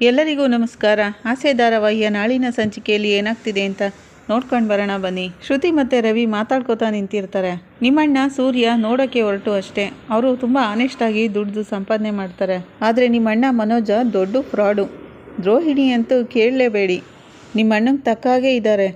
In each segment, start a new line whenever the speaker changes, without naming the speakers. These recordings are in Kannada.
ಎಲ್ಲರಿಗೂ ನಮಸ್ಕಾರ. ಆಸೆ ಧಾರಾವಾಹಿಯ ನಾಳಿನ ಸಂಚಿಕೆಯಲ್ಲಿ ಏನಾಗ್ತಿದೆ ಅಂತ ನೋಡ್ಕೊಂಡು ಬರೋಣ ಬನ್ನಿ. ಶ್ರುತಿ ಮತ್ತು ರವಿ ಮಾತಾಡ್ಕೋತಾ ನಿಂತಿರ್ತಾರೆ. ನಿಮ್ಮಣ್ಣ ಸೂರ್ಯ ನೋಡೋಕ್ಕೆ ಹೊರಟು ಅಷ್ಟೇ. ಅವರು ತುಂಬ ಆನೆಸ್ಟಾಗಿ ದುಡ್ದು ಸಂಪಾದನೆ ಮಾಡ್ತಾರೆ. ಆದರೆ ನಿಮ್ಮಣ್ಣ ಮನೋಜ ದೊಡ್ಡ ಫ್ರಾಡು. ದ್ರೋಹಿಣಿ ಅಂತೂ ಕೇಳಲೇಬೇಡಿ. ನಿಮ್ಮ ಅಣ್ಣಂಗೆ ತಕ್ಕ ಹಾಗೆ ಇದ್ದಾರೆ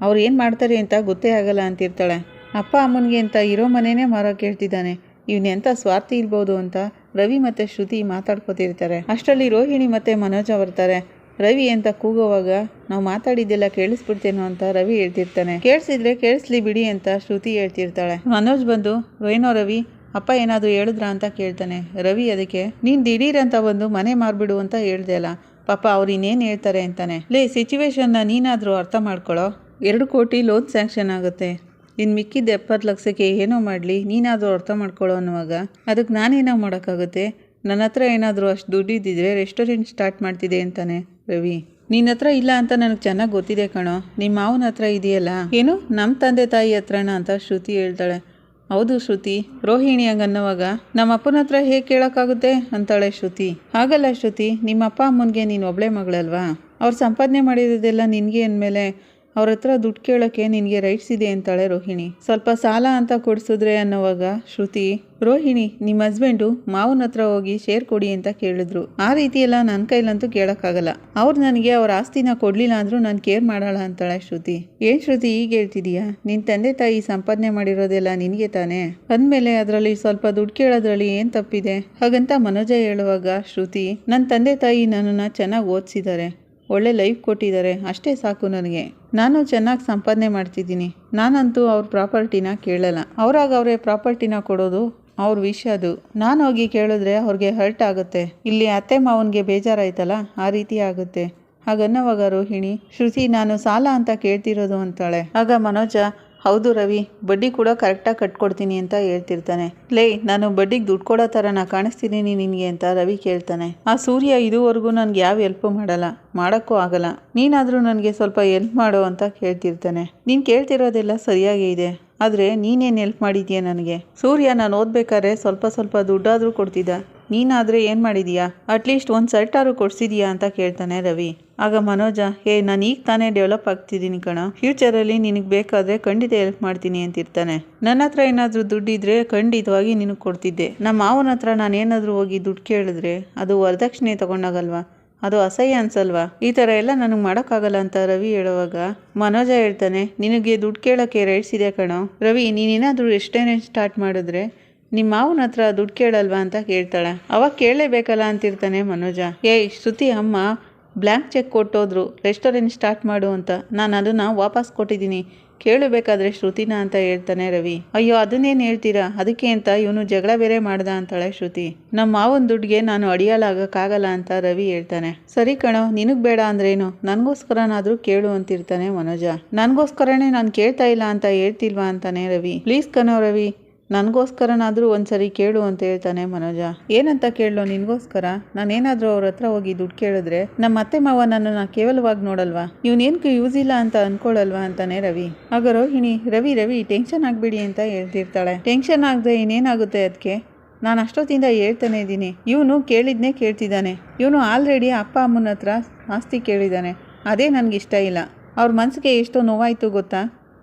ಅವ್ರು ಏನು ಮಾಡ್ತಾರೆ ಅಂತ ಗೊತ್ತೇ ಆಗಲ್ಲ ಅಂತಿರ್ತಾಳೆ. ಅಪ್ಪ ಅಮ್ಮನಿಗೆ ಅಂತ ಇರೋ ಮನೆನೇ ಮಾರೋಕೆ ಹೇಳ್ತಿದ್ದಾನೆ ಇವನೆಂಥ ಸ್ವಾರ್ಥಿ ಇರ್ಬೋದು ಅಂತ ರವಿ ಮತ್ತು ಶ್ರುತಿ ಮಾತಾಡ್ಕೋತಿರ್ತಾರೆ. ಅಷ್ಟರಲ್ಲಿ ರೋಹಿಣಿ ಮತ್ತು ಮನೋಜ ಬರ್ತಾರೆ ರವಿ ಅಂತ ಕೂಗೋವಾಗ ನಾವು ಮಾತಾಡಿದ್ದೆಲ್ಲ ಕೇಳಿಸ್ಬಿಡ್ತೇನೋ ಅಂತ ರವಿ ಹೇಳ್ತಿರ್ತಾನೆ. ಕೇಳಿಸಿದ್ರೆ ಕೇಳಿಸ್ಲಿ ಬಿಡಿ ಅಂತ ಶ್ರುತಿ ಹೇಳ್ತಿರ್ತಾಳೆ. ಮನೋಜ್ ಬಂದು, ಏನೋ ರವಿ, ಅಪ್ಪ ಏನಾದರೂ ಹೇಳಿದ್ರ ಅಂತ ಕೇಳ್ತಾನೆ. ರವಿ ಅದಕ್ಕೆ, ನೀನು ದಿಢೀರಂತ ಬಂದು ಮನೆ ಮಾರ್ಬಿಡು ಅಂತ ಹೇಳ್ದೆ ಅಲ್ಲ. ಪಾಪ ಅವ್ರು ಇನ್ನೇನು ಹೇಳ್ತಾರೆ ಅಂತಾನೆ. ಲೇ ಸಿಚುವೇಶನ್ನ ನೀನಾದರೂ ಅರ್ಥ ಮಾಡ್ಕೊಳ್ಳೋ ಎರಡು ಕೋಟಿ ಲೋನ್ ಸ್ಯಾಂಕ್ಷನ್ ಆಗುತ್ತೆ. ಇನ್ನು ಮಿಕ್ಕಿದ್ದ ಎಪ್ಪತ್ತು ಲಕ್ಷಕ್ಕೆ ಏನೋ ಮಾಡಲಿ, ನೀನಾದರೂ ಅರ್ಥ ಮಾಡ್ಕೊಳ್ಳೋ ಅನ್ನುವಾಗ ಅದಕ್ಕೆ ನಾನೇನೋ ಮಾಡೋಕ್ಕಾಗುತ್ತೆ? ನನ್ನ ಹತ್ರ ಏನಾದರೂ ಅಷ್ಟು ದುಡ್ಡಿದ್ದಿದ್ರೆ ರೆಸ್ಟೋರೆಂಟ್ ಸ್ಟಾರ್ಟ್ ಮಾಡ್ತಿದೆ ಅಂತಾನೆ, ರವಿ. ನಿನ್ನ ಹತ್ರ ಇಲ್ಲ ಅಂತ ನನಗೆ ಚೆನ್ನಾಗಿ ಗೊತ್ತಿದೆ ಕಣೋ. ನಿಮ್ಮ ಮಾವನ ಹತ್ರ ಇದೆಯಲ್ಲ? ಏನು? ನಮ್ಮ ತಂದೆ ತಾಯಿ ಹತ್ರನ ಅಂತ ಶ್ರುತಿ ಹೇಳ್ತಾಳೆ. ಹೌದು ಶ್ರುತಿ. ರೋಹಿಣಿ ಹಂಗನ್ನೋವಾಗ ನಮ್ಮ ಅಪ್ಪನ ಹತ್ರ ಹೇಗೆ ಕೇಳೋಕ್ಕಾಗುತ್ತೆ ಅಂತಾಳೆ ಶ್ರುತಿ. ಹಾಗಲ್ಲ ಶ್ರುತಿ, ನಿಮ್ಮ ಅಪ್ಪ ಅಮ್ಮನಿಗೆ ನೀನು ಒಬ್ಳೆ ಮಗಳಲ್ವಾ? ಅವ್ರು ಸಂಪಾದನೆ ಮಾಡಿರೋದೆಲ್ಲ ನಿನಗೆ ಅಂದಮೇಲೆ ಅವ್ರ ಹತ್ರ ದುಡ್ಡು ಕೇಳೋಕ್ಕೆ ನಿನಗೆ ರೈಟ್ಸ್ ಇದೆ ಅಂತಾಳೆ ರೋಹಿಣಿ. ಸ್ವಲ್ಪ ಸಾಲ ಅಂತ ಕೊಡಿಸಿದ್ರೆ ಅನ್ನೋವಾಗ ಶ್ರುತಿ, ರೋಹಿಣಿ ನಿಮ್ಮ ಹಸ್ಬೆಂಡು ಮಾವನ ಹತ್ರ ಹೋಗಿ ಶೇರ್ ಕೊಡಿ ಅಂತ ಕೇಳಿದ್ರು. ಆ ರೀತಿ ಎಲ್ಲ ನನ್ನ ಕೈಲಂತೂ ಕೇಳೋಕ್ಕಾಗಲ್ಲ. ಅವ್ರು ನನಗೆ ಅವ್ರ ಆಸ್ತಿನ ಕೊಡಲಿಲ್ಲ ಅಂದರೂ ನಾನು ಕೇರ್ ಮಾಡಲ್ಲ, ಅಂತಾಳೆ ಶ್ರುತಿ. ಏನು ಶ್ರುತಿ ಈಗ ಹೇಳ್ತಿದೀಯಾ? ನಿನ್ನ ತಂದೆ ತಾಯಿ ಸಂಪಾದನೆ ಮಾಡಿರೋದೆಲ್ಲ ನಿನಗೆ ತಾನೇ? ಅಂದಮೇಲೆ ಅದರಲ್ಲಿ ಸ್ವಲ್ಪ ದುಡ್ಡು ಕೇಳೋದ್ರಲ್ಲಿ ಏನು ತಪ್ಪಿದೆ? ಹಾಗಂತ ಮನೋಜ ಹೇಳುವಾಗ ಶ್ರುತಿ ನನ್ನ ತಂದೆ ತಾಯಿ ನನ್ನನ್ನು ಚೆನ್ನಾಗಿ ಓದಿಸಿದ್ದಾರೆ. ಒಳ್ಳೆ ಲೈಫ್ ಕೊಟ್ಟಿದ್ದಾರೆ. ಅಷ್ಟೇ ಸಾಕು ನನಗೆ. ನಾನು ಚೆನ್ನಾಗಿ ಸಂಪಾದನೆ ಮಾಡ್ತಿದ್ದೀನಿ. ನಾನಂತೂ ಅವ್ರ ಪ್ರಾಪರ್ಟಿನ ಕೇಳಲ್ಲ. ಅವ್ರಾಗ ಅವರೇ ಪ್ರಾಪರ್ಟಿನ ಕೊಡೋದು ಅವ್ರ ವಿಷಯ ಅದು. ನಾನು ಹೋಗಿ ಕೇಳಿದ್ರೆ ಅವ್ರಿಗೆ ಹರ್ಟ್ ಆಗುತ್ತೆ. ಇಲ್ಲಿ ಅತ್ತೆ ಮಾವನಿಗೆ ಬೇಜಾರಾಯ್ತಲ್ಲ? ಆ ರೀತಿ ಆಗುತ್ತೆ. ಹಾಗನ್ನವಾಗ ರೋಹಿಣಿ, ಶ್ರುತಿ, ನಾನು ಸಾಲ ಅಂತ ಕೇಳ್ತಿರೋದು ಅಂತಾಳೆ. ಆಗ ಮನೋಜ ಹೌದು ರವಿ, ಬಡ್ಡಿ ಕೂಡ ಕರೆಕ್ಟಾಗಿ ಕಟ್ಕೊಡ್ತೀನಿ ಅಂತ ಹೇಳ್ತಿರ್ತಾನೆ. ಲೇ, ನಾನು ಬಡ್ಡಿಗೆ ದುಡ್ಡು ಕೊಡೋ ಥರ ನಾ ಕಾಣಿಸ್ತಿದ್ದೀನಿ ನಿನಗೆ ಅಂತ ರವಿ ಕೇಳ್ತಾನೆ. ಆ ಸೂರ್ಯ ಇದುವರೆಗೂ ನನಗೆ ಯಾವ ಹೆಲ್ಪು ಮಾಡಲ್ಲ, ಮಾಡೋಕ್ಕೂ ಆಗಲ್ಲ. ನೀನಾದರೂ ನನಗೆ ಸ್ವಲ್ಪ ಹೆಲ್ಪ್ ಮಾಡು ಅಂತ ಕೇಳ್ತಿರ್ತಾನೆ. ನೀನು ಕೇಳ್ತಿರೋದೆಲ್ಲ ಸರಿಯಾಗೇ ಇದೆ, ಆದರೆ ನೀನೇನು ಹೆಲ್ಪ್ ಮಾಡಿದ್ಯಾ ನನಗೆ? ಸೂರ್ಯ, ನಾನು ಓದ್ಬೇಕಾದ್ರೆ ಸ್ವಲ್ಪ ಸ್ವಲ್ಪ ದುಡ್ಡಾದರೂ ಕೊಡ್ತಿದ್ದ. ನೀನಾದರೆ ಏನು ಮಾಡಿದೀಯಾ? ಅಟ್ಲೀಸ್ಟ್ ಒಂದು ಸರ್ಟಾರು ಕೊಡ್ಸಿದೀಯಾ ಅಂತ ಕೇಳ್ತಾನೆ ರವಿ. ಆಗ ಮನೋಜ, ಹೇ, ನಾನು ಈಗ ತಾನೇ ಡೆವಲಪ್ ಆಗ್ತಿದ್ದೀನಿ ಕಣ. ಫ್ಯೂಚರಲ್ಲಿ ನಿನಗೆ ಬೇಕಾದರೆ ಖಂಡಿತ ಹೆಲ್ಪ್ ಮಾಡ್ತೀನಿ ಅಂತಿರ್ತಾನೆ. ನನ್ನ ಹತ್ರ ಏನಾದರೂ ದುಡ್ಡಿದ್ರೆ ಖಂಡಿತವಾಗಿ ನಿನಗೆ ಕೊಡ್ತಿದ್ದೆ. ನಮ್ಮ ಮಾವನ ಹತ್ರ ನಾನು ಏನಾದರೂ ಹೋಗಿ ದುಡ್ಡು ಕೇಳಿದ್ರೆ ಅದು ವರದಕ್ಷಿಣೆ ತಗೊಂಡಾಗಲ್ವಾ? ಅದು ಅಸಹ್ಯ ಅನ್ಸಲ್ವಾ? ಈ ಥರ ಎಲ್ಲ ನನಗೆ ಮಾಡೋಕ್ಕಾಗಲ್ಲ ಅಂತ ರವಿ ಹೇಳುವಾಗ ಮನೋಜ ಹೇಳ್ತಾನೆ, ನಿನಗೆ ದುಡ್ಡು ಕೇಳೋಕ್ಕೆ ರೈಟ್ಸ್ ಇದೆ ಕಣೋ. ರವಿ ನೀನೇನಾದರೂ ಎಷ್ಟೇನೆ ಸ್ಟಾರ್ಟ್ ಮಾಡಿದ್ರೆ ನಿಮ್ಮ ಮಾವನ ಹತ್ರ ದುಡ್ಡು ಕೇಳಲ್ವಾ ಅಂತ ಕೇಳ್ತಾಳೆ. ಅವಾಗ ಕೇಳಲೇಬೇಕಲ್ಲ ಅಂತಿರ್ತಾನೆ ಮನೋಜ. ಏಯ್, ಶ್ರುತಿ, ಅಮ್ಮ ಬ್ಲ್ಯಾಂಕ್ ಚೆಕ್ ಕೊಟ್ಟೋದ್ರು, ರೆಸ್ಟೋರೆಂಟ್ ಸ್ಟಾರ್ಟ್ ಮಾಡು ಅಂತ. ನಾನು ಅದನ್ನು ವಾಪಸ್ ಕೊಟ್ಟಿದ್ದೀನಿ. ಕೇಳಬೇಕಾದ್ರೆ ಶ್ರುತಿನ ಅಂತ ಹೇಳ್ತಾನೆ ರವಿ. ಅಯ್ಯೋ, ಅದನ್ನೇನು ಹೇಳ್ತೀರಾ? ಅದಕ್ಕೆ ಅಂತ ಇವನು ಜಗಳ ಬೇರೆ ಮಾಡ್ದ ಅಂತಾಳೆ ಶ್ರುತಿ. ನಮ್ಮ ಮಾವನ ದುಡ್ಡಿಗೆ ನಾನು ಅಡಿಯಾಲಾಗಕ್ಕಾಗಲ್ಲ ಅಂತ ರವಿ ಹೇಳ್ತಾನೆ. ಸರಿ ಕಣೋ, ನಿನಗೆ ಬೇಡ ಅಂದ್ರೇನು? ನನಗೋಸ್ಕರನಾದರೂ ಕೇಳು ಅಂತಿರ್ತಾನೆ ಮನೋಜ. ನನಗೋಸ್ಕರನೇ ನಾನು ಕೇಳ್ತಾ ಇಲ್ಲ ಅಂತ ಹೇಳ್ತಿಲ್ವಾ ಅಂತಾನೆ ರವಿ. ಪ್ಲೀಸ್ ಕಣೋ ರವಿ ನನಗೋಸ್ಕರನಾದರೂ ಒಂದ್ಸರಿ ಕೇಳು ಅಂತ ಹೇಳ್ತಾನೆ ಮನೋಜ. ಏನಂತ ಕೇಳೋ ನಿನಗೋಸ್ಕರ? ನಾನೇನಾದರೂ ಅವ್ರ ಹತ್ರ ಹೋಗಿ ದುಡ್ಡು ಕೇಳಿದ್ರೆ ನಮ್ಮ ಅತ್ತೆ ಮಾವ ನನ್ನನ್ನು ಕೇವಲವಾಗಿ ನೋಡಲ್ವಾ? ಇವನೇನಕ್ಕೂ ಯೂಸ್ ಇಲ್ಲ ಅಂತ ಅನ್ಕೊಳ್ಳಲ್ವಾ ಅಂತಾನೆ ರವಿ. ಆಗ ರೋಹಿಣಿ, ರವಿ ರವಿ, ಟೆನ್ಷನ್ ಆಗಬೇಡಿ ಅಂತ ಹೇಳ್ತಿರ್ತಾಳೆ. ಟೆನ್ಷನ್ ಆಗದೆ ಇನ್ನೇನಾಗುತ್ತೆ ಅದಕ್ಕೆ ನಾನು ಅಷ್ಟೊತ್ತಿಂದ ಹೇಳ್ತಾನೆ ಇದ್ದೀನಿ. ಇವನು ಕೇಳಿದ್ನೇ ಕೇಳ್ತಿದ್ದಾನೆ. ಇವನು ಆಲ್ರೆಡಿ ಅಪ್ಪ ಅಮ್ಮನ ಹತ್ರ ಆಸ್ತಿ ಕೇಳಿದ್ದಾನೆ ಅದೇ ನನಗಿಷ್ಟ ಇಲ್ಲ. ಅವ್ರ ಮನಸ್ಸಿಗೆ ಎಷ್ಟೋ ನೋವಾಯಿತು ಗೊತ್ತಾ?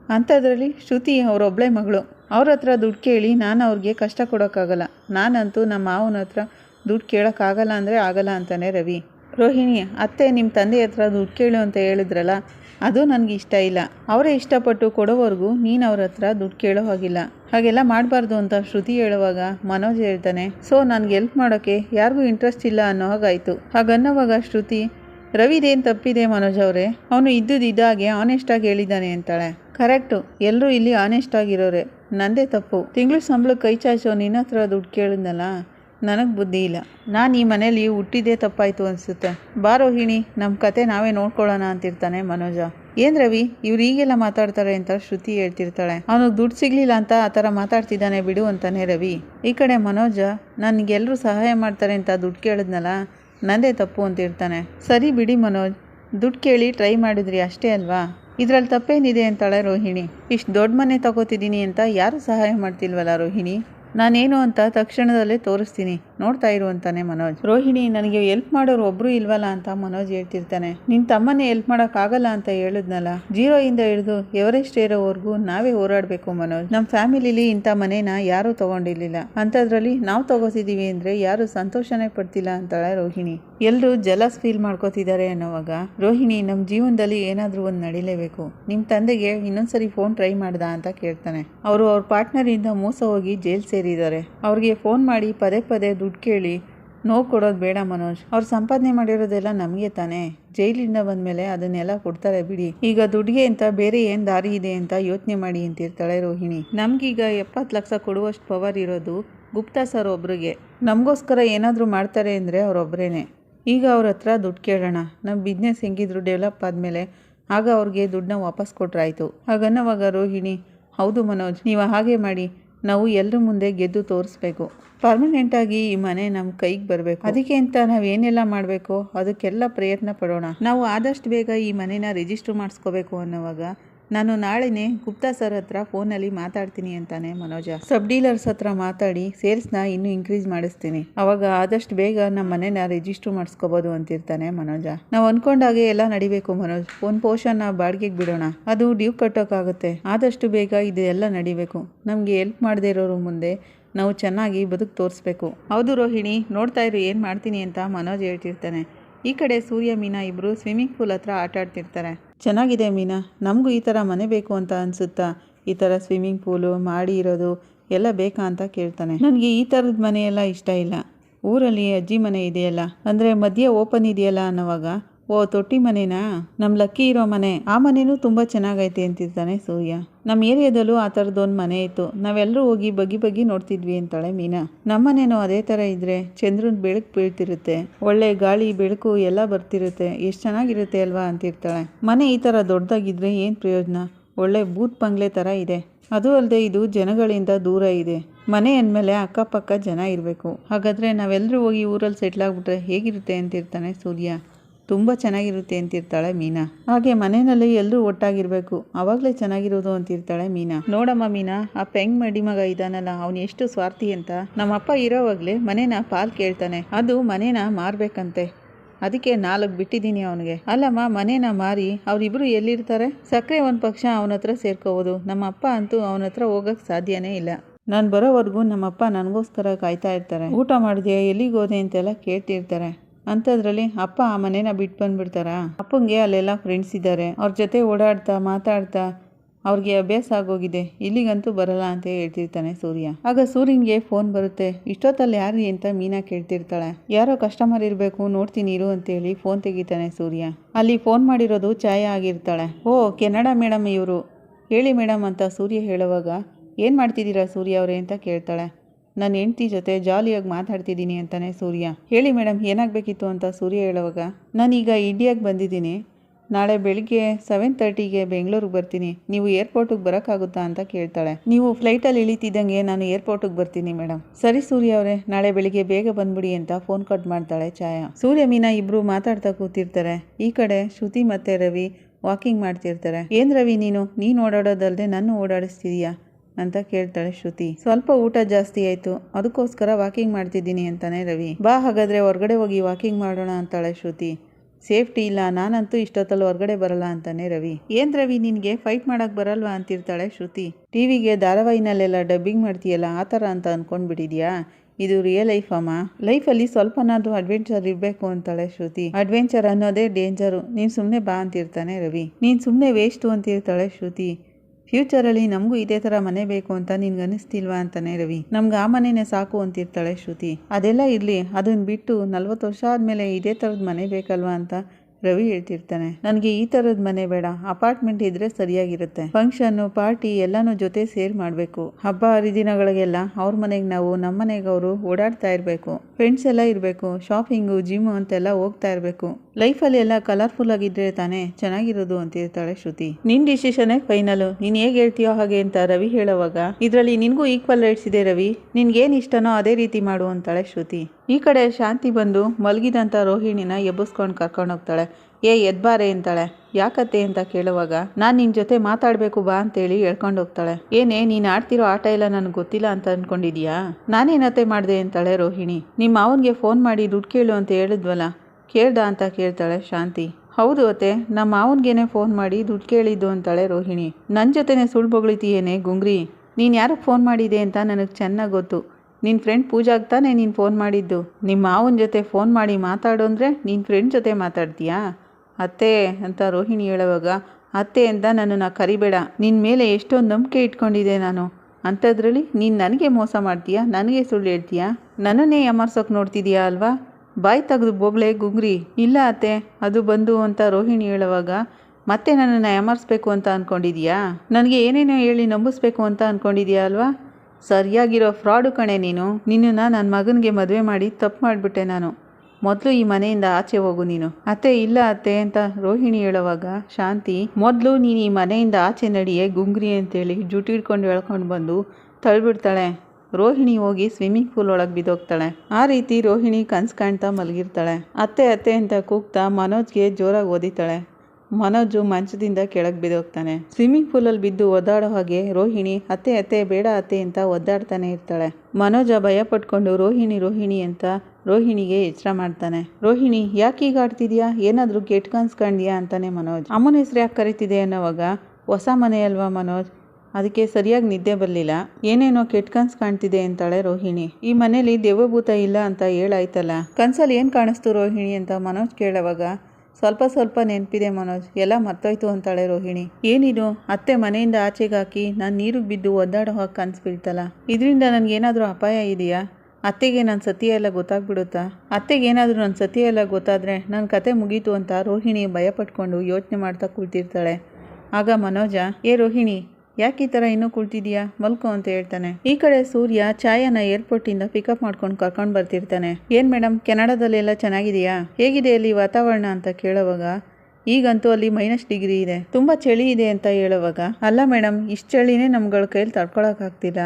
ಅಂಥದ್ರಲ್ಲಿ ಶ್ರುತಿ ಅವರೊಬ್ಬಳೆ ಮಗಳು. ಅವ್ರ ಹತ್ರ ದುಡ್ಡು ಕೇಳಿ ನಾನು ಅವ್ರಿಗೆ ಕಷ್ಟ ಕೊಡೋಕ್ಕಾಗಲ್ಲ. ನಾನಂತೂ ನಮ್ಮ ಮಾವನ ಹತ್ರ ದುಡ್ಡು ಕೇಳೋಕ್ಕಾಗಲ್ಲ ಅಂದರೆ ಆಗಲ್ಲ ಅಂತಾನೆ ರವಿ. ರೋಹಿಣಿ, ಅತ್ತೆ ನಿಮ್ಮ ತಂದೆ ಹತ್ರ ದುಡ್ಡು ಕೇಳು ಅಂತ ಹೇಳಿದ್ರಲ್ಲ, ಅದು ನನಗೆ ಇಷ್ಟ ಇಲ್ಲ. ಅವರೇ ಇಷ್ಟಪಟ್ಟು ಕೊಡೋವರೆಗೂ ನೀನು ಅವ್ರ ಹತ್ರ ದುಡ್ಡು ಕೇಳೋ ಹಾಗಿಲ್ಲ. ಹಾಗೆಲ್ಲ ಮಾಡಬಾರ್ದು ಅಂತ ಶ್ರುತಿ ಹೇಳುವಾಗ ಮನೋಜ್ ಹೇಳ್ತಾನೆ, ಸೊ, ನನಗೆ ಹೆಲ್ಪ್ ಮಾಡೋಕ್ಕೆ ಯಾರಿಗೂ ಇಂಟ್ರೆಸ್ಟ್ ಇಲ್ಲ ಅನ್ನೋ ಹಾಗಾಯಿತು. ಹಾಗನ್ನೋವಾಗ ಶ್ರುತಿ ರವಿದೇನು ತಪ್ಪಿದೆ ಮನೋಜ್ ಅವರೇ? ಅವನು ಇದ್ದುದು ಇದ್ದಾಗೆ ಆನೆಸ್ಟಾಗಿ ಹೇಳಿದ್ದಾನೆ ಅಂತಾಳೆ. ಕರೆಕ್ಟು ಎಲ್ಲರೂ ಇಲ್ಲಿ ಆನೆಸ್ಟ್ ಆಗಿರೋರೆ. ನಂದೇ ತಪ್ಪು. ತಿಂಗಳು ಸಂಬಳಕ್ಕೆ ಕೈ ಚಾಚೋ, ನಿನ್ನ ಹತ್ರ ದುಡ್ಡು ಕೇಳಿದ್ನಲ್ಲ, ನನಗೆ ಬುದ್ಧಿ ಇಲ್ಲ. ನಾನು ಈ ಮನೇಲಿ ಹುಟ್ಟಿದ್ದೇ ತಪ್ಪಾಯಿತು ಅನಿಸುತ್ತೆ. ಬಾ ರೋಹಿಣಿ ನಮ್ಮ ಕತೆ ನಾವೇ ನೋಡ್ಕೊಳ್ಳೋಣ ಅಂತಿರ್ತಾನೆ ಮನೋಜ. ಏನು ರವಿ, ಇವ್ರು ಈಗೆಲ್ಲ ಮಾತಾಡ್ತಾರೆ ಅಂತ ಶ್ರುತಿ ಹೇಳ್ತಿರ್ತಾಳೆ. ಅವನಿಗೆ ದುಡ್ಡು ಸಿಗ್ಲಿಲ್ಲ ಅಂತ ಆ ಥರ ಮಾತಾಡ್ತಿದ್ದಾನೆ ಬಿಡು ಅಂತಾನೆ ರವಿ. ಈ ಕಡೆ ಮನೋಜ ನನಗೆಲ್ಲರೂ ಸಹಾಯ ಮಾಡ್ತಾರೆ ಅಂತ ದುಡ್ಡು ಕೇಳಿದ್ನಲ್ಲ, ನಂದೇ ತಪ್ಪು ಅಂತಿರ್ತಾನೆ. ಸರಿ ಬಿಡಿ ಮನೋಜ್, ದುಡ್ಡು ಕೇಳಿ ಟ್ರೈ ಮಾಡಿದ್ರಿ ಅಷ್ಟೇ ಅಲ್ವಾ? ಇದರಲ್ಲಿ ತಪ್ಪೇನಿದೆ ಅಂತಾಳೆ ರೋಹಿಣಿ. ಇಷ್ಟು ದೊಡ್ಡ ಮನೆ ತಗೋತಿದ್ದೀನಿ ಅಂತ ಯಾರು ಸಹಾಯ ಮಾಡ್ತಿಲ್ವಲ್ಲ ರೋಹಿಣಿ? ನಾನೇನು ಅಂತ ತಕ್ಷಣದಲ್ಲೇ ತೋರಿಸ್ತೀನಿ. ನೋಡ್ತಾ ಇರು ಅಂತಾನೆ ಮನೋಜ್. ರೋಹಿಣಿ, ನನಗೆ ಎಲ್ಪ್ ಮಾಡೋರು ಒಬ್ರು ಇಲ್ವಲ್ಲ ಅಂತ ಮನೋಜ್ ಹೇಳ್ತಿರ್ತಾನೆ. ನಿನ್ ತಮ್ಮನೇ ಎಲ್ಪ್ ಆಗಲ್ಲ ಅಂತ ಹೇಳಿದ್ನಲ್ಲ? ಜೀರೋ ಇಂದ ಹಿಡಿದು ಎವರೆಸ್ಟ್ ಏರೋವರೆಗೂ ನಾವೇ ಹೋರಾಡಬೇಕು ಮನೋಜ್. ನಮ್ಮ ಫ್ಯಾಮಿಲಿಲಿ ಇಂಥ ಮನೇನ ಯಾರೂ ತಗೊಂಡಿರ್ಲಿಲ್ಲ. ಅಂಥದ್ರಲ್ಲಿ ನಾವು ತಗೋತಿದ್ದೀವಿ ಅಂದ್ರೆ ಯಾರು ಸಂತೋಷನೇ ಪಡ್ತಿಲ್ಲ ಅಂತಾಳೆ ರೋಹಿಣಿ. ಎಲ್ಲರೂ ಜಲಸ್ ಫೀಲ್ ಮಾಡ್ಕೋತಿದ್ದಾರೆ ಅನ್ನೋವಾಗ ರೋಹಿಣಿ ನಮ್ಮ ಜೀವನದಲ್ಲಿ ಏನಾದರೂ ಒಂದು ನಡಿಲೇಬೇಕು. ನಿಮ್ಮ ತಂದೆಗೆ ಇನ್ನೊಂದ್ಸರಿ ಫೋನ್ ಟ್ರೈ ಮಾಡ್ದ ಅಂತ ಕೇಳ್ತಾನೆ. ಅವರು ಅವ್ರ ಪಾರ್ಟ್ನರಿಂದ ಮೋಸ ಹೋಗಿ ಜೈಲ್ ಸೇರಿದ್ದಾರೆ ಅವ್ರಿಗೆ ಫೋನ್ ಮಾಡಿ, ಪದೇ ಪದೇ ದುಡ್ಡು ಕೇಳಿ, ನೋವು ಕೊಡೋದು ಬೇಡ ಮನೋಜ್. ಅವ್ರು ಸಂಪಾದನೆ ಮಾಡಿರೋದೆಲ್ಲ ನಮಗೆ ತಾನೇ. ಜೈಲಿಂದ ಬಂದಮೇಲೆ ಅದನ್ನೆಲ್ಲ ಕೊಡ್ತಾರೆ, ಬಿಡಿ. ಈಗ ದುಡ್ಡಿಗೆ ಅಂತ ಬೇರೆ ಏನು ದಾರಿ ಇದೆ ಅಂತ ಯೋಚನೆ ಮಾಡಿ ಅಂತಿರ್ತಾಳೆ ರೋಹಿಣಿ. ನಮಗೀಗ ಎಪ್ಪತ್ತು ಲಕ್ಷ ಕೊಡುವಷ್ಟು ಪವರ್ ಇರೋದು ಗುಪ್ತಾ ಸರ್ ಒಬ್ರಿಗೆ. ನಮಗೋಸ್ಕರ ಏನಾದರೂ ಮಾಡ್ತಾರೆ ಅಂದರೆ ಅವರೊಬ್ಬರೇನೆ ಈಗ ಅವ್ರ ಹತ್ರ ದುಡ್ಡು ಕೇಳೋಣ. ನಮ್ಮ ಬಿಸ್ನೆಸ್ ಹೆಂಗಿದ್ರು ಡೆವಲಪ್ ಆದಮೇಲೆ ಆಗ ಅವ್ರಿಗೆ ದುಡ್ಡನ್ನ ವಾಪಸ್ ಕೊಟ್ರಾಯ್ತು. ಹಾಗನ್ನವಾಗ ರೋಹಿಣಿ, ಹೌದು ಮನೋಜ್, ನೀವು ಹಾಗೆ ಮಾಡಿ. ನಾವು ಎಲ್ಲರ ಮುಂದೆ ಗೆದ್ದು ತೋರಿಸ್ಬೇಕು. ಪರ್ಮನೆಂಟಾಗಿ ಈ ಮನೆ ನಮ್ಮ ಕೈಗೆ ಬರಬೇಕು. ಅದಕ್ಕೆ ಅಂತ ನಾವು ಏನೆಲ್ಲ ಮಾಡಬೇಕು? ಅದಕ್ಕೆಲ್ಲ ಪ್ರಯತ್ನ ಪಡೋಣ. ನಾವು ಆದಷ್ಟು ಬೇಗ ಈ ಮನೇನ ರಿಜಿಸ್ಟ್ರ್ ಮಾಡಿಸ್ಕೋಬೇಕು ಅನ್ನೋವಾಗ ನಾನು ನಾಳೆನೇ ಗುಪ್ತಾ ಸರ್ ಹತ್ರ ಫೋನಲ್ಲಿ ಮಾತಾಡ್ತೀನಿ ಅಂತಾನೆ ಮನೋಜ. ಸಬ್ ಡೀಲರ್ಸ್ ಹತ್ರ ಮಾತಾಡಿ ಸೇಲ್ಸ್ನ ಇನ್ನೂ ಇನ್ಕ್ರೀಸ್ ಮಾಡಿಸ್ತೀನಿ. ಅವಾಗ ಆದಷ್ಟು ಬೇಗ ನಮ್ಮ ಮನೇನ ರಿಜಿಸ್ಟರ್ ಮಾಡಿಸ್ಕೋಬೋದು ಅಂತಿರ್ತಾನೆ ಮನೋಜ. ನಾವು ಅನ್ಕೊಂಡಾಗೆ ಎಲ್ಲ ನಡಿಬೇಕು ಮನೋಜ್. ಒಂದು ಪೋರ್ಷನ್ನ ಬಾಡಿಗೆಗೆ ಬಿಡೋಣ. ಅದು ಡ್ಯೂ ಕಟ್ಟೋಕ್ಕಾಗುತ್ತೆ. ಆದಷ್ಟು ಬೇಗ ಇದೆಲ್ಲ ನಡಿಬೇಕು. ನಮಗೆ ಹೆಲ್ಪ್ ಮಾಡದೇ ಇರೋರು ಮುಂದೆ ನಾವು ಚೆನ್ನಾಗಿ ಬದುಕು ತೋರಿಸ್ಬೇಕು. ಹೌದು ರೋಹಿಣಿ, ನೋಡ್ತಾ ಇರು ಏನು ಮಾಡ್ತೀನಿ ಅಂತ ಮನೋಜ್ ಹೇಳ್ತಿರ್ತಾನೆ. ಈ ಕಡೆ ಸೂರ್ಯ, ಮೀನಾ ಇಬ್ಬರು ಸ್ವಿಮ್ಮಿಂಗ್ ಪೂಲ್ ಹತ್ರ ಆಟ ಆಡ್ತಿರ್ತಾರೆ ಚೆನ್ನಾಗಿದೆ ಮೀನಾ. ನಮಗೂ ಈ ಥರ ಮನೆ ಬೇಕು ಅಂತ ಅನಿಸುತ್ತಾ? ಈ ಥರ ಸ್ವಿಮ್ಮಿಂಗ್ ಪೂಲು ಮಾಡಿ ಇರೋದು ಎಲ್ಲ ಬೇಕಾ ಅಂತ ಕೇಳ್ತಾನೆ. ನನಗೆ ಈ ಥರದ ಮನೆಯೆಲ್ಲ ಇಷ್ಟ ಇಲ್ಲ. ಊರಲ್ಲಿ ಅಜ್ಜಿ ಮನೆ ಇದೆಯಲ್ಲ? ಅಂದರೆ ಮಧ್ಯೆ ಓಪನ್ ಇದೆಯಲ್ಲ ಅನ್ನೋವಾಗ ಓ, ತೊಟ್ಟಿ ಮನೆನಾ? ನಮ್ಮ ಲಕ್ಕಿ ಇರೋ ಮನೆ. ಆ ಮನೆನೂ ತುಂಬ ಚೆನ್ನಾಗೈತೆ ಅಂತಿರ್ತಾನೆ ಸೂರ್ಯ. ನಮ್ಮ ಏರಿಯಾದಲ್ಲೂ ಆ ಥರದ್ದೊಂದು ಮನೆ ಇತ್ತು. ನಾವೆಲ್ಲರೂ ಹೋಗಿ ಬಗಿ ಬಗ್ಗಿ ನೋಡ್ತಿದ್ವಿ ಅಂತಾಳೆ ಮೀನಾ. ನಮ್ಮನೇನೂ ಅದೇ ಥರ ಇದ್ರೆ ಚಂದ್ರನ ಬೆಳಕು ಬೀಳ್ತಿರುತ್ತೆ. ಒಳ್ಳೆ ಗಾಳಿ, ಬೆಳಕು ಎಲ್ಲ ಬರ್ತಿರುತ್ತೆ. ಎಷ್ಟು ಚೆನ್ನಾಗಿರುತ್ತೆ ಅಲ್ವಾ ಅಂತಿರ್ತಾಳೆ. ಮನೆ ಈ ಥರ ದೊಡ್ಡದಾಗಿದ್ರೆ ಏನು ಪ್ರಯೋಜನ? ಒಳ್ಳೆ ಬೂತ್ ಬಂಗ್ಲೆ ಥರ ಇದೆ. ಅದು ಅಲ್ಲದೆ ಇದು ಜನಗಳಿಂದ ದೂರ ಇದೆ. ಮನೆ ಅಂದಮೇಲೆ ಅಕ್ಕಪಕ್ಕ ಜನ ಇರಬೇಕು. ಹಾಗಾದರೆ ನಾವೆಲ್ಲರೂ ಹೋಗಿ ಊರಲ್ಲಿ ಸೆಟ್ಲ್ ಆಗಿಬಿಟ್ರೆ ಹೇಗಿರುತ್ತೆ ಅಂತಿರ್ತಾನೆ ಸೂರ್ಯ. ತುಂಬ ಚೆನ್ನಾಗಿರುತ್ತೆ ಅಂತಿರ್ತಾಳೆ ಮೀನಾ. ಹಾಗೆ ಮನೆಯಲ್ಲಿ ಎಲ್ಲರೂ ಒಟ್ಟಾಗಿರ್ಬೇಕು. ಅವಾಗಲೇ ಚೆನ್ನಾಗಿರೋದು ಅಂತಿರ್ತಾಳೆ ಮೀನಾ. ನೋಡಮ್ಮ ಮೀನಾ, ಆ ಪೆಂಗ್ ಮಡಿ ಮಗ ಇದಾನಲ್ಲ, ಅವನು ಎಷ್ಟು ಸ್ವಾರ್ಥಿ ಅಂತ. ನಮ್ಮಪ್ಪ ಇರೋವಾಗಲೇ ಮನೇನ ಪಾಲ್ ಕೇಳ್ತಾನೆ. ಅದು ಮನೇನ ಮಾರ್ಬೇಕಂತೆ. ಅದಕ್ಕೆ ನಾಲ್ಕು ಬಿಟ್ಟಿದ್ದೀನಿ ಅವನಿಗೆ. ಅಲ್ಲಮ್ಮ, ಮನೇನ ಮಾರಿ ಅವರಿಬ್ರು ಎಲ್ಲಿರ್ತಾರೆ? ಸಕ್ಕರೆ ಒಂದು ಪಕ್ಷ ಅವನ ಹತ್ರ ಸೇರ್ಕೋಬೋದು. ನಮ್ಮ ಅಪ್ಪ ಅಂತೂ ಅವನ ಹತ್ರ ಹೋಗಕ್ಕೆ ಸಾಧ್ಯನೇ ಇಲ್ಲ. ನಾನು ಬರೋವರೆಗೂ ನಮ್ಮಪ್ಪ ನನಗೋಸ್ಕರ ಕಾಯ್ತಾ ಇರ್ತಾರೆ. ಊಟ ಮಾಡಿದೆಯಾ ಎಲ್ಲಿಗೆ ಹೋದೆ ಅಂತೆಲ್ಲ ಕೇಳ್ತಿರ್ತಾರೆ. ಅಂಥದ್ರಲ್ಲಿ ಅಪ್ಪ ಆ ಮನೇನ ಬಿಟ್ಟು ಬಂದ್ಬಿಡ್ತಾರಾ? ಅಪ್ಪಂಗೆ ಅಲ್ಲೆಲ್ಲ ಫ್ರೆಂಡ್ಸ್ ಇದ್ದಾರೆ. ಅವ್ರ ಜೊತೆ ಓಡಾಡ್ತಾ, ಮಾತಾಡ್ತಾ ಅವ್ರಿಗೆ ಅಭ್ಯಾಸ ಆಗೋಗಿದೆ. ಇಲ್ಲಿಗಂತೂ ಬರಲ್ಲ ಅಂತ ಹೇಳ್ತಿರ್ತಾನೆ ಸೂರ್ಯ. ಆಗ ಸೂರ್ಯನ್ಗೆ ಫೋನ್ ಬರುತ್ತೆ. ಇಷ್ಟೊತ್ತಲ್ಲಿ ಯಾರು ಅಂತ ಮೀನಾ ಕೇಳ್ತಿರ್ತಾಳೆ? ಯಾರೋ ಕಸ್ಟಮರ್ ಇರಬೇಕು, ನೋಡ್ತೀನಿ ಇರು ಅಂತೇಳಿ ಫೋನ್ ತೆಗಿತಾನೆ ಸೂರ್ಯ. ಅಲ್ಲಿ ಫೋನ್ ಮಾಡಿರೋದು ಛಾಯಾ ಆಗಿರ್ತಾಳೆ. ಓ, ಕೆನಡಾ ಮೇಡಮ್ ಇವರು. ಹೇಳಿ ಮೇಡಮ್ ಅಂತ ಸೂರ್ಯ ಹೇಳುವಾಗ, ಏನು ಮಾಡ್ತಿದ್ದೀರಾ ಸೂರ್ಯ ಅವರೇ ಅಂತ ಕೇಳ್ತಾಳೆ. ನನ್ನ ಹೆಂಡ್ತಿ ಜೊತೆ ಜಾಲಿಯಾಗಿ ಮಾತಾಡ್ತಿದ್ದೀನಿ ಅಂತಾನೆ ಸೂರ್ಯ. ಹೇಳಿ ಮೇಡಮ್ ಏನಾಗಬೇಕಿತ್ತು ಅಂತ ಸೂರ್ಯ ಹೇಳುವಾಗ, ನಾನೀಗ ಇಂಡಿಯಾಗೆ ಬಂದಿದ್ದೀನಿ. ನಾಳೆ ಬೆಳಿಗ್ಗೆ ಸೆವೆನ್ ತರ್ಟಿಗೆ ಬೆಂಗಳೂರಿಗೆ ಬರ್ತೀನಿ. ನೀವು ಏರ್ಪೋರ್ಟಿಗೆ ಬರೋಕ್ಕಾಗುತ್ತಾ ಅಂತ ಕೇಳ್ತಾಳೆ. ನೀವು ಫ್ಲೈಟಲ್ಲಿ ಇಳಿತಿದ್ದಂಗೆ ನಾನು ಏರ್ಪೋರ್ಟಿಗೆ ಬರ್ತೀನಿ ಮೇಡಮ್ ಸರಿ ಸೂರ್ಯ ಅವರೇ, ನಾಳೆ ಬೆಳಿಗ್ಗೆ ಬೇಗ ಬಂದ್ಬಿಡಿ ಅಂತ ಫೋನ್ ಕಟ್ ಮಾಡ್ತಾಳೆ ಛಾಯಾ. ಸೂರ್ಯ, ಮೀನಾ ಇಬ್ಬರು ಮಾತಾಡ್ತಾ ಕೂತಿರ್ತಾರೆ. ಈ ಕಡೆ ಶ್ರುತಿ ಮತ್ತು ರವಿ ವಾಕಿಂಗ್ ಮಾಡ್ತಿರ್ತಾರೆ. ಏನು ರವಿ ನೀನು? ನೀನು ಓಡಾಡೋದಲ್ಲದೆ ನಾನು ಓಡಾಡಿಸ್ತಿದೀಯಾ? ಅಂತ ಕೇಳ್ತಾಳೆ ಶ್ರುತಿ. ಸ್ವಲ್ಪ ಊಟ ಜಾಸ್ತಿ ಆಯ್ತು. ಅದಕ್ಕೋಸ್ಕರ ವಾಕಿಂಗ್ ಮಾಡ್ತಿದ್ದೀನಿ ಅಂತಾನೆ ರವಿ. ಬಾ ಹಾಗಾದ್ರೆ ಹೊರಗಡೆ ಹೋಗಿ ವಾಕಿಂಗ್ ಮಾಡೋಣ ಅಂತಾಳೆ ಶ್ರುತಿ. ಸೇಫ್ಟಿ ಇಲ್ಲ. ನಾನಂತೂ ಇಷ್ಟೊತ್ತಲ್ಲಿ ಹೊರಗಡೆ ಬರಲ್ಲ ಅಂತಾನೆ ರವಿ. ಏನ್ ರವಿ, ನಿನ್ಗೆ ಫೈಟ್ ಮಾಡಕ್ ಬರಲ್ವಾ ಅಂತಿರ್ತಾಳೆ ಶ್ರುತಿ. ಟಿವಿಗೆ ಧಾರಾವಾಹಿನಲ್ಲೆಲ್ಲ ಡಬ್ಬಿಂಗ್ ಮಾಡ್ತೀಯಲ್ಲ, ಆ ಥರ ಅಂತ ಅನ್ಕೊಂಡ್ಬಿಟ್ಟಿದ್ಯಾ? ಇದು ರಿಯಲ್ ಲೈಫ್ ಅಮ್ಮ? ಲೈಫಲ್ಲಿ ಸ್ವಲ್ಪನಾದರೂ ಅಡ್ವೆಂಚರ್ ಇರಬೇಕು ಅಂತಾಳೆ ಶ್ರುತಿ. ಅಡ್ವೆಂಚರ್ ಅನ್ನೋದೇ ಡೇಂಜರು ನೀನು ಸುಮ್ಮನೆ ಬಾ ಅಂತಿರ್ತಾನೆ ರವಿ. ನೀನು ಸುಮ್ಮನೆ ವೇಸ್ಟು ಅಂತಿರ್ತಾಳೆ ಶ್ರುತಿ. ಫ್ಯೂಚರಲ್ಲಿ ನಮಗೂ ಇದೇ ಥರ ಮನೆ ಬೇಕು ಅಂತ ನಿನ್ಗೆ ಅನಿಸ್ತಿಲ್ವಾ ಅಂತಾನೆ ರವಿ. ನಮ್ಗೆ ಆ ಮನೆನೇ ಸಾಕು ಅಂತಿರ್ತಾಳೆ ಶ್ರುತಿ. ಅದೆಲ್ಲ ಇರಲಿ ಅದನ್ನ ಬಿಟ್ಟು ನಲ್ವತ್ತು ವರ್ಷ ಆದಮೇಲೆ ಇದೇ ಥರದ ಮನೆ ಬೇಕಲ್ವಾ ಅಂತ ರವಿ ಹೇಳ್ತಿರ್ತಾನೆ, ನನಗೆ ಈ ಥರದ ಮನೆ ಬೇಡ, ಅಪಾರ್ಟ್ಮೆಂಟ್ ಇದ್ರೆ ಸರಿಯಾಗಿರುತ್ತೆ. ಫಂಕ್ಷನ್ ಪಾರ್ಟಿ ಎಲ್ಲಾನು ಜೊತೆ ಸೇರ್ ಮಾಡಬೇಕು. ಹಬ್ಬ ಹರಿದಿನಗಳಿಗೆಲ್ಲ ಅವ್ರ ಮನೆಗೆ ನಾವು ನಮ್ಮ ಮನೆಗೆ ಅವರು ಓಡಾಡ್ತಾ ಇರಬೇಕು. ಫ್ರೆಂಡ್ಸ್ ಎಲ್ಲ ಇರಬೇಕು ಶಾಪಿಂಗ್ ಜಿಮ್ ಅಂತೆಲ್ಲ ಹೋಗ್ತಾ ಇರಬೇಕು. ಲೈಫಲ್ಲಿ ಎಲ್ಲ ಕಲರ್ಫುಲ್ ಆಗಿದ್ರೆ ತಾನೇ ಚೆನ್ನಾಗಿರೋದು ಅಂತ ಇರ್ತಾಳೆ ಶ್ರುತಿ. ನಿನ್ ಡಿಸಿಷನೇ ಫೈನಲ್ ನೀನು ಹೇಗೆ ಹೇಳ್ತೀಯೋ ಹಾಗೆ ಅಂತ ರವಿ ಹೇಳೋವಾಗ, ಇದರಲ್ಲಿ ನಿನಗೂ ಈಕ್ವಲ್ ರೈಟ್ಸ್ ಇದೆ ರವಿ. ನಿನ್ಗೇನು ಇಷ್ಟನೋ ಅದೇ ರೀತಿ ಮಾಡು ಅಂತಾಳೆ ಶ್ರುತಿ. ಈ ಕಡೆ ಶಾಂತಿ ಬಂದು ಮಲಗಿದಂಥ ರೋಹಿಣಿನ ಎಬ್ಬಿಸ್ಕೊಂಡು ಕರ್ಕೊಂಡು ಹೋಗ್ತಾಳೆ. ಏ, ಎದ್ಬಾರೆ, ಅಂತಾಳೆ. ಯಾಕತ್ತೆ? ಅಂತ ಕೇಳುವಾಗ, ನಾನು ನಿನ್ನ ಜೊತೆ ಮಾತಾಡಬೇಕು ಬಾ, ಅಂತೇಳಿ ಹೇಳ್ಕೊಂಡು ಹೋಗ್ತಾಳೆ. ಏನೇ, ನೀನು ಆಡ್ತಿರೋ ಆಟ ಎಲ್ಲ ನನಗೆ ಗೊತ್ತಿಲ್ಲ ಅಂತ ಅಂದ್ಕೊಂಡಿದ್ಯಾ ನಾನೇನತ್ತೆ ಮಾಡಿದೆ? ಅಂತಾಳೆ ರೋಹಿಣಿ. ನಿಮ್ಮ ಮಾವನಿಗೆ ಫೋನ್ ಮಾಡಿ ದುಡ್ಡು ಕೇಳು ಅಂತ ಹೇಳಿದ್ವಲ್ಲ, ಕೇಳ್ದ ಅಂತ ಕೇಳ್ತಾಳೆ ಶಾಂತಿ. ಹೌದು ಅತ್ತೆ ನಮ್ಮ ಮಾವನಿಗೇನೆ ಫೋನ್ ಮಾಡಿ ದುಡ್ಡು ಕೇಳಿದ್ದು, ಅಂತಾಳೆ ರೋಹಿಣಿ. ನನ್ನ ಜೊತೆನೆ ಸುಳ್ಳು ಬೊಗಳಿತೀಯೇನೆ, ಗುಂಗ್ರಿ. ನೀನು ಯಾರಿಗೆ ಫೋನ್ ಮಾಡಿದೆ ಅಂತ ನನಗೆ ಚೆನ್ನಾಗಿ ಗೊತ್ತು. ನಿನ್ನ ಫ್ರೆಂಡ್ ಪೂಜಾಗ್ ತಾನೇ ನೀನು ಫೋನ್ ಮಾಡಿದ್ದು. ನಿಮ್ಮ ಮಾವನ ಜೊತೆ ಫೋನ್ ಮಾಡಿ ಮಾತಾಡು ಅಂದರೆ ನಿನ್ನ ಫ್ರೆಂಡ್ ಜೊತೆ ಮಾತಾಡ್ತೀಯಾ? ಅತ್ತೆ ಅಂತ ರೋಹಿಣಿ ಹೇಳುವಾಗ, ಅತ್ತೆ ಅಂತ ನನ್ನನ್ನು ಕರಿಬೇಡ. ನಿನ್ನ ಮೇಲೆ ಎಷ್ಟೊಂದು ನಂಬಿಕೆ ಇಟ್ಕೊಂಡಿದ್ದೆ ನಾನು. ಅಂಥದ್ರಲ್ಲಿ ನೀನು ನನಗೆ ಮೋಸ ಮಾಡ್ತೀಯಾ? ನನಗೆ ಸುಳ್ಳು ಹೇಳ್ತೀಯಾ? ನನ್ನನ್ನೇ ಯಮರ್ಸೋಕೆ ನೋಡ್ತಿದ್ಯಾ ಅಲ್ವಾ? ಬಾಯಿ ತೆಗೆದು ಬೋಗ್ಲೆ ಗುಂಗ್ರಿ. ಇಲ್ಲ ಅತ್ತೆ, ಅದು ಬಂದು ಅಂತ ರೋಹಿಣಿ ಹೇಳುವಾಗ, ಮತ್ತೆ ನನ್ನನ್ನು ಯಮರ್ಸ್ಬೇಕು ಅಂತ ಅಂದ್ಕೊಂಡಿದ್ಯಾ ನನಗೆ ಏನೇನೋ ಹೇಳಿ ನಂಬಿಸ್ಬೇಕು ಅಂತ ಅಂದ್ಕೊಂಡಿದ್ಯಾ ಅಲ್ವಾ? ಸರಿಯಾಗಿರೋ ಫ್ರಾಡು ಕಣೆ ನೀನು. ನಿನ್ನನ್ನು ನನ್ನ ಮಗನಿಗೆ ಮದುವೆ ಮಾಡಿ ತಪ್ಪು ಮಾಡಿಬಿಟ್ಟೆ ನಾನು. ಮೊದಲು ಈ ಮನೆಯಿಂದ ಆಚೆ ಹೋಗು ನೀನು. ಅತ್ತೆ, ಇಲ್ಲ ಅತ್ತೆ ಅಂತ ರೋಹಿಣಿ ಹೇಳುವಾಗ ಶಾಂತಿ, ಮೊದಲು ನೀನು ಈ ಮನೆಯಿಂದ ಆಚೆ ನಡಿಯೇ ಗುಂಗ್ರಿ ಅಂತೇಳಿ ಜುಟ್ಟು ಹಿಡ್ಕೊಂಡು ಎಳ್ಕೊಂಡು ಬಂದು ತಳ್ಬಿಡ್ತಾಳೆ. ರೋಹಿಣಿ ಹೋಗಿ ಸ್ವಿಮ್ಮಿಂಗ್ ಪೂಲ್ ಒಳಗೆ ಬಿದ್ದೋಗ್ತಾಳೆ. ಆ ರೀತಿ ರೋಹಿಣಿ ಕನ್ಸು ಕಾಣ್ತಾ ಮಲಗಿರ್ತಾಳೆ. ಅತ್ತೆ ಅತ್ತೆ ಅಂತ ಕೂಗ್ತಾ ಮನೋಜ್ಗೆ ಜೋರಾಗಿ ಓದಿತಾಳೆ. ಮನೋಜು ಮಂಚದಿಂದ ಕೆಳಗೆ ಬಿದ್ದೋಗ್ತಾನೆ. ಸ್ವಿಮ್ಮಿಂಗ್ ಪೂಲಲ್ಲಿ ಬಿದ್ದು ಒದ್ದಾಡೋ ಹಾಗೆ ರೋಹಿಣಿ ಅತ್ತೆ ಅತ್ತೆ, ಬೇಡ ಅತ್ತೆ ಅಂತ ಒದ್ದಾಡ್ತಾನೆ ಇರ್ತಾಳೆ. ಮನೋಜ ಭಯ ಪಟ್ಕೊಂಡು ರೋಹಿಣಿ ರೋಹಿಣಿ ಅಂತ ರೋಹಿಣಿಗೆ ಎಚ್ಚರ ಮಾಡ್ತಾನೆ. ರೋಹಿಣಿ, ಯಾಕೆ ಈಗ ಆಡ್ತಿದ್ಯಾ? ಏನಾದರೂ ಕೆಟ್ಟ ಕಾಣಿಸ್ಕೊಂಡಿಯಾ ಅಂತಾನೆ ಮನೋಜ್. ಅಮ್ಮನ ಹೆಸರು ಯಾಕೆ ಕರಿತಿದೆ ಅನ್ನೋವಾಗ ಹೊಸ ಮನೆ ಅಲ್ವಾ ಮನೋಜ್? ಅದಕ್ಕೆ ಸರಿಯಾಗಿ ನಿದ್ದೆ ಬರಲಿಲ್ಲ. ಏನೇನೋ ಕೆಟ್ಟ ಕನ್ಸು ಕಾಣ್ತಿದೆ ಅಂತಾಳೆ ರೋಹಿಣಿ. ಈ ಮನೇಲಿ ದೇವಭೂತ ಇಲ್ಲ ಅಂತ ಹೇಳಾಯ್ತಲ್ಲ. ಕನ್ಸಲ್ಲಿ ಏನು ಕಾಣಿಸ್ತು ರೋಹಿಣಿ? ಅಂತ ಮನೋಜ್ ಕೇಳುವಾಗ ಸ್ವಲ್ಪ ಸ್ವಲ್ಪ ನೆನಪಿದೆ ಮನೋಜ್. ಎಲ್ಲ ಮರ್ತೋಯ್ತು ಅಂತಾಳೆ ರೋಹಿಣಿ. ಏನಿದು? ಅತ್ತೆ ಮನೆಯಿಂದ ಆಚೆಗೆ ಹಾಕಿ ನಾನು ನೀರಿಗೆ ಬಿದ್ದು ಒದ್ದಾಡೋ ಹಾಗೆ ಕನ್ಸು ಬೀಳ್ತಲ್ಲ ಇದರಿಂದ ನನಗೇನಾದರೂ ಅಪಾಯ ಇದೆಯಾ? ಅತ್ತೆಗೆ ನನ್ನ ಸತಿಯ ಎಲ್ಲ ಗೊತ್ತಾಗ್ಬಿಡುತ್ತಾ? ಅತ್ತೆಗೆ ಏನಾದರೂ ನನ್ನ ಸತಿಯ ಎಲ್ಲ ಗೊತ್ತಾದರೆ ನನ್ನ ಕತೆ ಮುಗೀತು ಅಂತ ರೋಹಿಣಿ ಭಯಪಟ್ಕೊಂಡು ಯೋಚನೆ ಮಾಡ್ತಾ ಕೂತಿರ್ತಾಳೆ. ಆಗ ಮನೋಜ, ಏ ರೋಹಿಣಿ ಯಾಕೆ ಈ ಥರ ಇನ್ನೂ ಕುಳ್ತಿದ್ಯಾ ಮಲ್ಕೋ ಅಂತ ಹೇಳ್ತಾನೆ. ಈ ಕಡೆ ಸೂರ್ಯ ಛಾಯಾನ ಏರ್ಪೋರ್ಟಿಂದ ಪಿಕಪ್ ಮಾಡ್ಕೊಂಡು ಕರ್ಕೊಂಡು ಬರ್ತಿರ್ತಾನೆ. ಏನು ಮೇಡಮ್ ಕೆನಡಾದಲ್ಲೆಲ್ಲ ಚೆನ್ನಾಗಿದೆಯಾ ಹೇಗಿದೆ ಅಲ್ಲಿ ವಾತಾವರಣ ಅಂತ ಕೇಳುವಾಗ? ಈಗಂತೂ ಅಲ್ಲಿ ಮೈನಸ್ ಡಿಗ್ರಿ ಇದೆ. ತುಂಬ ಚಳಿ ಇದೆ ಅಂತ ಹೇಳುವಾಗ? ಅಲ್ಲ ಮೇಡಮ್ ಇಷ್ಟು ಚಳಿನೇ ನಮ್ಗಳ ಕೈಲಿ ತಡ್ಕೊಳಕ್ಕಾಗ್ತಿಲ್ಲ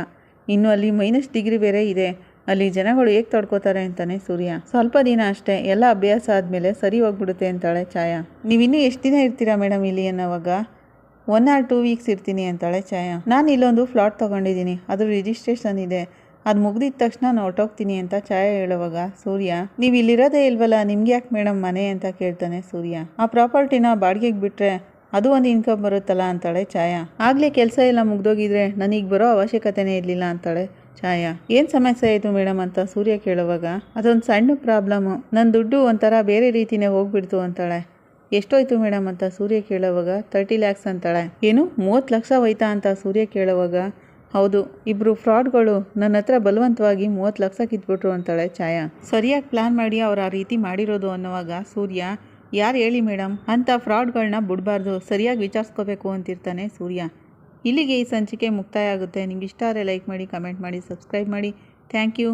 ಇನ್ನು ಅಲ್ಲಿ ಮೈನಸ್ ಡಿಗ್ರಿ ಬೇರೆ ಇದೆ. ಅಲ್ಲಿ ಜನಗಳು ಹೇಗೆ ತಡ್ಕೋತಾರೆ ಅಂತಾನೆ ಸೂರ್ಯ. ಸ್ವಲ್ಪ ದಿನ ಅಷ್ಟೇ, ಎಲ್ಲ ಅಭ್ಯಾಸ ಆದಮೇಲೆ ಸರಿ ಹೋಗ್ಬಿಡುತ್ತೆ ಅಂತಾಳೆ ಛಾಯಾ. ನೀವಿನ್ನೂ ಎಷ್ಟು ದಿನ ಇರ್ತೀರಾ ಮೇಡಮ್ ಇಲ್ಲಿ ಅನ್ನೋವಾಗ? ಒನ್ ಆರ್ ಟೂ ವೀಕ್ಸ್ ಇರ್ತೀನಿ ಅಂತಾಳೆ ಛಾಯಾ. ನಾನು ಇಲ್ಲೊಂದು ಫ್ಲಾಟ್ ತೊಗೊಂಡಿದ್ದೀನಿ. ಅದು ರಿಜಿಸ್ಟ್ರೇಷನ್ ಇದೆ. ಅದು ಮುಗಿದಿದ್ದ ತಕ್ಷಣ ನಾನು ಹೊಟ್ಟೋಗ್ತೀನಿ ಅಂತ ಛಾಯಾ ಹೇಳುವಾಗ, ಸೂರ್ಯ, ನೀವು ಇಲ್ಲಿರೋದೇ ಇಲ್ವಲ್ಲ, ನಿಮ್ಗೆ ಯಾಕೆ ಮೇಡಮ್ ಮನೆ ಅಂತ ಕೇಳ್ತಾನೆ ಸೂರ್ಯ. ಆ ಪ್ರಾಪರ್ಟಿನ ಬಾಡಿಗೆಗೆ ಬಿಟ್ಟರೆ ಅದು ಒಂದು ಇನ್ಕಮ್ ಬರುತ್ತಲ್ಲ ಅಂತಾಳೆ ಛಾಯಾ. ಆಗಲೇ ಕೆಲಸ ಎಲ್ಲ ಮುಗ್ದೋಗಿದ್ರೆ ನನಗೆ ಬರೋ ಅವಶ್ಯಕತೆನೇ ಇರಲಿಲ್ಲ ಅಂತಾಳೆ ಛಾಯಾ. ಏನು ಸಮಸ್ಯೆ ಆಯಿತು ಮೇಡಮ್ ಅಂತ ಸೂರ್ಯ ಕೇಳುವಾಗ, ಅದೊಂದು ಸಣ್ಣ ಪ್ರಾಬ್ಲಮ್ಮು ನನ್ನ ದುಡ್ಡು ಒಂಥರ ಬೇರೆ ರೀತಿನೇ ಹೋಗ್ಬಿಡ್ತು ಅಂತಾಳೆ. ಎಷ್ಟೋಯ್ತು ಮೇಡಮ್ ಅಂತ ಸೂರ್ಯ ಕೇಳುವಾಗ? ತರ್ಟಿ ಲ್ಯಾಕ್ಸ್ ಅಂತಾಳೆ. ಏನು? ಮೂವತ್ತು ಲಕ್ಷ ಹೋಯ್ತಾ ಅಂತ ಸೂರ್ಯ ಕೇಳುವಾಗ? ಹೌದು ಇಬ್ಬರು ಫ್ರಾಡ್ಗಳು ನನ್ನ ಹತ್ರ ಬಲವಂತವಾಗಿ ಮೂವತ್ತು ಲಕ್ಷ ಕಿತ್ಬಿಟ್ರು ಅಂತಾಳೆ ಛಾಯಾ. ಸರಿಯಾಗಿ ಪ್ಲಾನ್ ಮಾಡಿ ಅವ್ರು ಆ ರೀತಿ ಮಾಡಿರೋದು ಅನ್ನುವಾಗ ಸೂರ್ಯ, ಯಾರು ಹೇಳಿ ಮೇಡಮ್? ಅಂಥ ಫ್ರಾಡ್ಗಳನ್ನ ಬಿಡಬಾರ್ದು, ಸರಿಯಾಗಿ ವಿಚಾರಿಸ್ಕೋಬೇಕು ಅಂತಿರ್ತಾನೆ ಸೂರ್ಯ. ಇಲ್ಲಿಗೆ ಈ ಸಂಚಿಕೆ ಮುಕ್ತಾಯ ಆಗುತ್ತೆ. ನಿಮ್ಗೆ ಇಷ್ಟ ಆದರೆ ಲೈಕ್ ಮಾಡಿ, ಕಮೆಂಟ್ ಮಾಡಿ, ಸಬ್ಸ್ಕ್ರೈಬ್ ಮಾಡಿ. Thank you.